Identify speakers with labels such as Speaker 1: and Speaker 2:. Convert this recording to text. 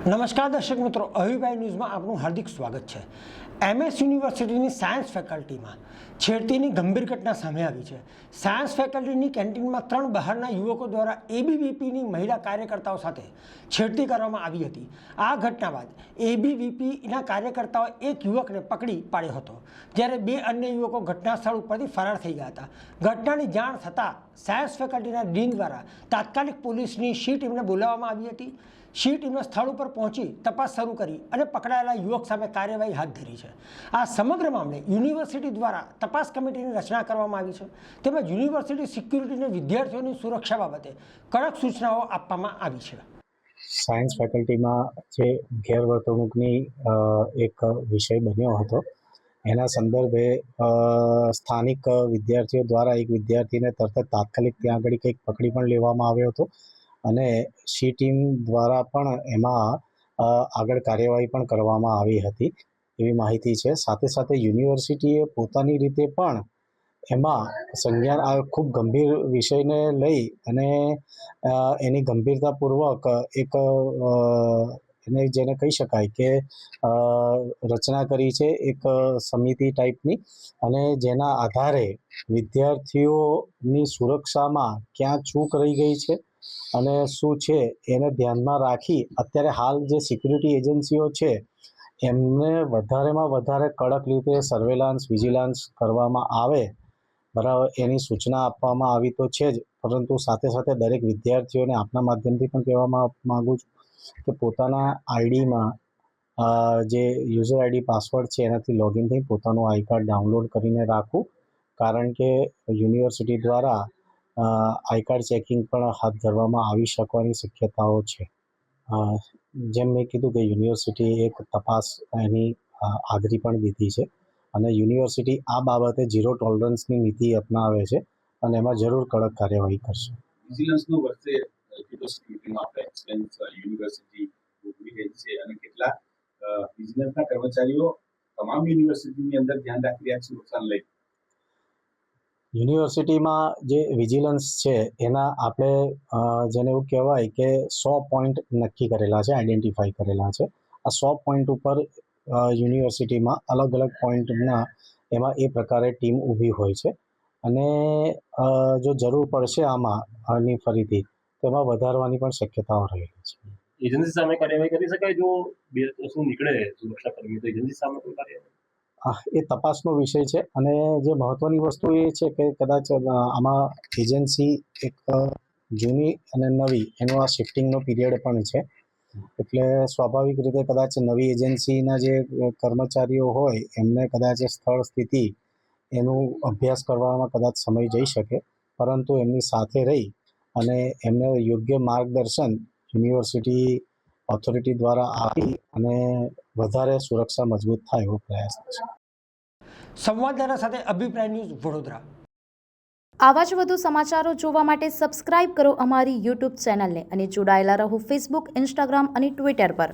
Speaker 1: નમસ્કાર દર્શક મિત્રો, અહિભાઈ ન્યૂઝમાં આપનું હાર્દિક સ્વાગત છે. એમએસ યુનિવર્સિટીની સાયન્સ ફેકલ્ટીમાં છેડતીની ગંભીર ઘટના સામે આવી છે. સાયન્સ ફેકલ્ટીની કેન્ટીનમાં ત્રણ બહારના યુવકો દ્વારા એબીવીપીની મહિલા કાર્યકર્તાઓ સાથે છેડતી કરવામાં આવી હતી. આ ઘટના બાદ એબીવીપીના કાર્યકર્તાઓએ એક યુવકને પકડી પાડ્યો હતો, જ્યારે બે અન્ય યુવકો ઘટના સ્થળ ઉપરથી ફરાર થઈ ગયા હતા. ઘટનાની જાણ થતાં સાયન્સ ફેકલ્ટીના ડીન દ્વારા તાત્કાલિક પોલીસની શી ટીમને બોલાવવામાં આવી હતી? શી ટીમે સ્થળ ઉપર પહોંચી તપાસ શરૂ કરી અને પકડાયેલા યુવક સામે કાર્યવાહી હાથ ધરી છે. આ સમગ્ર મામલે યુનિવર્સિટી દ્વારા તપાસ કમિટીની રચના કરવામાં આવી છે. તેમજ યુનિવર્સિટી સિક્યુરિટીને વિદ્યાર્થીઓની સુરક્ષા બાબતે કડક સૂચનાઓ આપવામાં આવી છે.
Speaker 2: સાયન્સ ફેકલ્ટીમાં જે ગેરવર્તણૂકની એક વિષય બન્યો હતો, એના સંદર્ભે સ્થાનિક વિદ્યાર્થીઓ દ્વારા એક વિદ્યાર્થીને તરત તાત્કાલિક ત્યાં આગળ કંઈક પકડી પણ લેવામાં આવ્યો હતો. અને સી ટીમ દ્વારા પણ એમાં આગળ કાર્યવાહી પણ કરવામાં આવી હતી. એવી માહિતી છે. સાથે સાથે યુનિવર્સિટીએ પોતાની રીતે પણ એમાં સંજ્ઞાન આ ખૂબ ગંભીર વિષયને લઈ અને એની ગંભીરતાપૂર્વક એક એને જેને કહી શકાય કે રચના કરી છે એક સમિતિ ટાઈપની અને જેના આધારે વિદ્યાર્થીઓની સુરક્ષામાં ક્યાં ચૂક રહી ગઈ છે અને શું છે એને ધ્યાનમાં રાખી અત્યારે હાલ જે સિક્યુરિટી એજન્સીઓ છે, એમને વધારેમાં વધારે કડક રીતે સર્વેલાન્સ વિજિલન્સ કરવામાં આવે. બરાબર, એની સૂચના આપવામાં આવી તો છે જ, પરંતુ સાથે સાથે દરેક વિદ્યાર્થીઓને આપના માધ્યમથી પણ કહેવામાં માગું છું કે પોતાના આઈડીમાં જે યુઝર આઈડી પાસવર્ડ છે એનાથી લોગિન થઈ પોતાનું આઈ કાર્ડ ડાઉનલોડ કરીને રાખવું. કારણ કે યુનિવર્સિટી દ્વારા આઈ કાર્ડ ચેકિંગ પણ હાથ ધરવામાં આવી શકવાની શક્યતાઓ છે. જેમ મેં કીધું કે યુનિવર્સિટી એક તપાસ એની આદરી પણ દીધી છે અને યુનિવર્સિટી આ બાબતે ઝીરો ટોલરન્સની નીતિ અપનાવે છે અને એમાં જરૂર કડક કાર્યવાહી કરશે.
Speaker 3: વિજિલન્સનું વર્ષે યુનિવર્સિટી છે અને કેટલાક વિજિલન્સના કર્મચારીઓ તમામ યુનિવર્સિટીની અંદર ધ્યાન રાખી રહ્યા છે, નુકસાન લઈ
Speaker 2: યુનિવર્સિટીમાં જે વિજિલન્સ છે, એના આપણે જેને એવું કહેવાય કે સો પોઈન્ટ નક્કી કરેલા છે, આઈડેન્ટિફાઈ કરેલા છે. આ સો પોઈન્ટ ઉપર યુનિવર્સિટીમાં અલગ અલગ પોઈન્ટના એમાં એ પ્રકારે ટીમ ઊભી હોય છે. અને જો જરૂર પડશે આમાં, આની ફરીથી, તેમાં વધારવાની પણ શક્યતાઓ રહેલી છે.
Speaker 4: એજન્સી સામે કાર્યવાહી કરી શકાય? જો બે નીકળે સુરક્ષા કર્મી, તો એજન્સી સામે કોઈ કાર્યવાહી?
Speaker 2: એ તપાસનો વિષય છે અને જે મહત્વની વસ્તુ એ છે કે કદાચ આમાં એજન્સી એક જૂની અને નવી, એનો આ શિફ્ટિંગનો પીરિયડ પણ છે. એટલે સ્વાભાવિક રીતે કદાચ નવી એજન્સીના જે કર્મચારીઓ હોય, એમને કદાચ સ્થળ સ્થિતિ એનું અભ્યાસ કરવામાં કદાચ સમય જઈ શકે, પરંતુ એમની સાથે રહી અને એમને યોગ્ય માર્ગદર્શન યુનિવર્સિટી ઓથોરિટી દ્વારા આપી અને વધારે સુરક્ષા મજબૂત થાય એવો પ્રયાસ છે.
Speaker 1: સંવાદદાતા સાથે અભિપ્રાય ન્યૂઝ વડોદરા.
Speaker 5: આવા જ વધુ સમાચારો જોવા માટે સબસ્ક્રાઇબ કરો અમારી યુટ્યુબ ચેનલને અને જોડાયેલા રહો ફેસબુક ઇન્સ્ટાગ્રામ અને ટ્વિટર પર.